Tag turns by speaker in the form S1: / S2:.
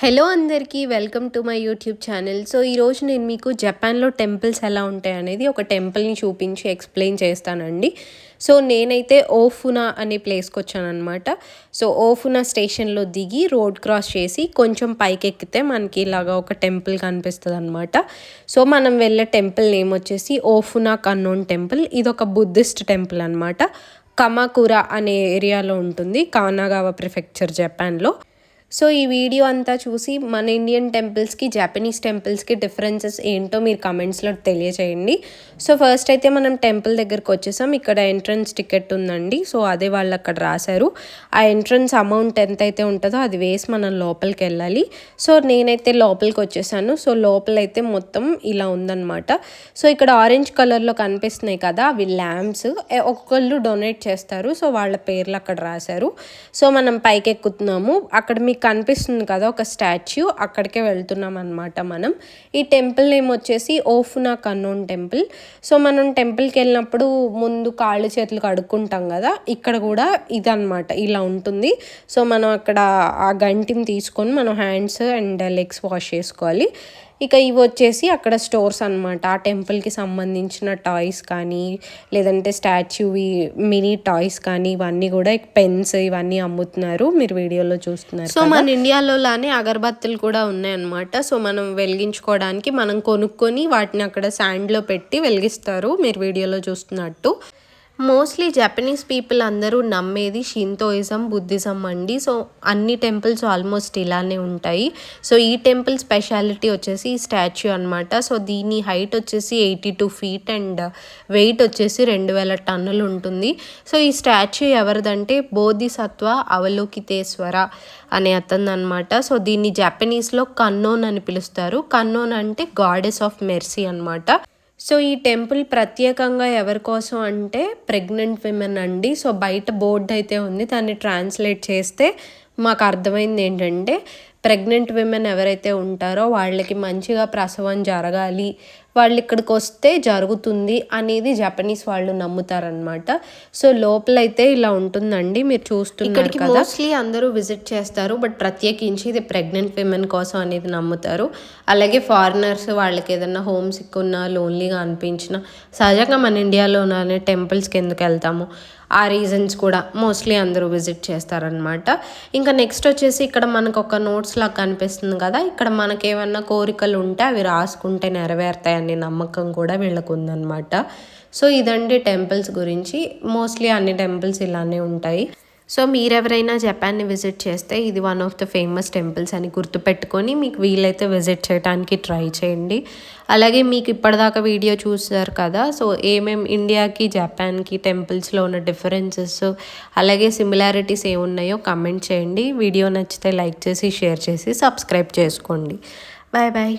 S1: Hello అందరికీ welcome to my YouTube channel. So ఈరోజు నేను మీకు జపాన్లో టెంపుల్స్ ఎలా ఉంటాయి అనేది ఒక టెంపుల్ని చూపించి ఎక్స్ప్లెయిన్ చేస్తానండి. సో నేనైతే ఓఫునా అనే ప్లేస్కి వచ్చాను అనమాట సో ఓఫునా స్టేషన్లో దిగి రోడ్ క్రాస్ చేసి కొంచెం పైకి ఎక్కితే మనకి ఇలాగా ఒక టెంపుల్ కనిపిస్తుంది అనమాట సో మనం వెళ్ళే టెంపుల్ నేమ్ వచ్చేసి ఓఫునా కన్నోన్ టెంపుల్. ఇది ఒక బుద్ధిస్ట్ టెంపుల్ అనమాట కమాకుర అనే ఏరియాలో ఉంటుంది కానాగావా ప్రిఫెక్చర్ జపాన్లో. సో ఈ వీడియో అంతా చూసి మన ఇండియన్ టెంపుల్స్కి జాపనీస్ టెంపుల్స్కి డిఫరెన్సెస్ ఏంటో మీరు కమెంట్స్లో తెలియచేయండి. సో ఫస్ట్ అయితే మనం టెంపుల్ దగ్గరకు వచ్చేసాం. ఇక్కడ ఎంట్రన్స్ టికెట్ ఉందండి. సో అదే వాళ్ళు అక్కడ రాశారు. ఆ ఎంట్రన్స్ అమౌంట్ ఎంత అయితే ఉంటుందో అది వేసి మనం లోపలికి వెళ్ళాలి. సో నేనైతే లోపలికి వచ్చేసాను. సో లోపలైతే మొత్తం ఇలా ఉందన్నమాట. సో ఇక్కడ ఆరెంజ్ కలర్లో కనిపిస్తున్నాయి కదా అవి ల్యాంప్స్ ఒక్కొక్కళ్ళు డొనేట్ చేస్తారు. సో వాళ్ళ పేర్లు అక్కడ రాశారు. సో మనం పైకి ఎక్కుతున్నాము అక్కడ మీకు కనిపిస్తుంది కదా ఒక స్టాచ్యూ అక్కడికే వెళ్తున్నాం అనమాట మనం. ఈ టెంపుల్ నేమ్ వచ్చేసి ఓఫునా కన్నూన్ టెంపుల్. సో మనం టెంపుల్కి వెళ్ళినప్పుడు ముందు కాళ్ళు చేతులు కడుక్కుంటాం కదా ఇక్కడ కూడా ఇదనమాట ఇలా ఉంటుంది. సో మనం అక్కడ ఆ గంటిని తీసుకొని మనం హ్యాండ్స్ అండ్ లెగ్స్ వాష్ చేసుకోవాలి. ఇక ఇవి వచ్చేసి అక్కడ స్టోర్స్ అనమాట ఆ టెంపుల్కి సంబంధించిన టాయ్స్ కానీ లేదంటే స్టాచ్యూవి మినీ టాయ్స్ కానీ ఇవన్నీ కూడా పెన్స్ ఇవన్నీ అమ్ముతున్నారు. మీరు వీడియోలో చూస్తున్నారు సో మన ఇండియాలో లానే అగరబత్తులు కూడా ఉన్నాయన్నమాట. సో మనం వెలిగించుకోవడానికి మనం కొనుక్కొని వాటిని అక్కడ శాండ్లో పెట్టి వెలిగిస్తారు. మీరు వీడియోలో చూస్తున్నట్టు. మోస్ట్లీ జపనీస్ పీపుల్ అందరూ నమ్మేది షింతోయిజం బుద్ధిజం అండి. సో అన్ని టెంపుల్స్ ఆల్మోస్ట్ ఇలానే ఉంటాయి. సో ఈ టెంపుల్ స్పెషాలిటీ వచ్చేసి ఈ స్టాచ్యూ అనమాట సో దీని హైట్ వచ్చేసి eighty two feet and weight వచ్చేసి రెండు వేల టన్నులు ఉంటుంది. సో ఈ స్టాచ్యూ ఎవరిదంటే బోధిసత్వ అవలోకితేశ్వర అనే అతను అనమాట సో దీన్ని జపనీస్లో కన్నోన్ అని పిలుస్తారు. కన్నోన్ అంటే గాడెస్ ఆఫ్ మెర్సీ అనమాట సో ఈ టెంపుల్ ప్రత్యేకంగా ఎవరి కోసం అంటే ప్రెగ్నెంట్ విమెన్ అండి. సో బయట బోర్డు అయితే ఉంది. దాన్ని ట్రాన్స్లేట్ చేస్తే మాకు అర్థమైంది ఏంటంటే ప్రెగ్నెంట్ విమెన్ ఎవరైతే ఉంటారో వాళ్ళకి మంచిగా ప్రసవం జరగాలి వాళ్ళు ఇక్కడికి వస్తే జరుగుతుంది అనేది జపనీస్ వాళ్ళు నమ్ముతారనమాట సో లోపలైతే ఇలా ఉంటుందండి మీరు చూస్తున్నారు కదా. మోస్ట్లీ అందరూ విజిట్ చేస్తారు బట్ ప్రత్యేకించి ఇది ప్రెగ్నెంట్ విమెన్ కోసం అనేది నమ్ముతారు. అలాగే ఫారినర్స్ వాళ్ళకి ఏదైనా హోమ్ సిక్ ఉన్నా లోన్లీగా అనిపించిన సహజంగా మన ఇండియాలోనే టెంపుల్స్కి ఎందుకు వెళ్తాము. ఆ రీజన్స్ కూడా మోస్ట్లీ అందరూ విజిట్ చేస్తారనమాట ఇంకా నెక్స్ట్ వచ్చేసి ఇక్కడ మనకు ఒక నోట్స్ లాగా కనిపిస్తుంది కదా. ఇక్కడ మనకేమన్నా కోరికలు ఉంటే అవి రాసుకుంటే నెరవేరుతాయనే నమ్మకం కూడా వీళ్ళకు ఉందన్నమాట సో ఇదండి టెంపుల్స్ గురించి. మోస్ట్లీ అన్ని టెంపుల్స్ ఇలానే ఉంటాయి. సో మీరెవరైనా జపాన్ని విజిట్ చేస్తే ఇది one of the famous temples అని గుర్తుపెట్టుకొని మీకు వీలైతే విజిట్ చేయడానికి ట్రై చేయండి. అలాగే మీకు ఇప్పటిదాకా వీడియో చూసారు కదా సో ఏమేం ఇండియాకి జపాన్కి టెంపుల్స్లో ఉన్న డిఫరెన్సెస్ అలాగే సిమిలారిటీస్ ఏమున్నాయో కమెంట్ చేయండి. వీడియో నచ్చితే లైక్ చేసి షేర్ చేసి సబ్స్క్రైబ్ చేసుకోండి. Bye bye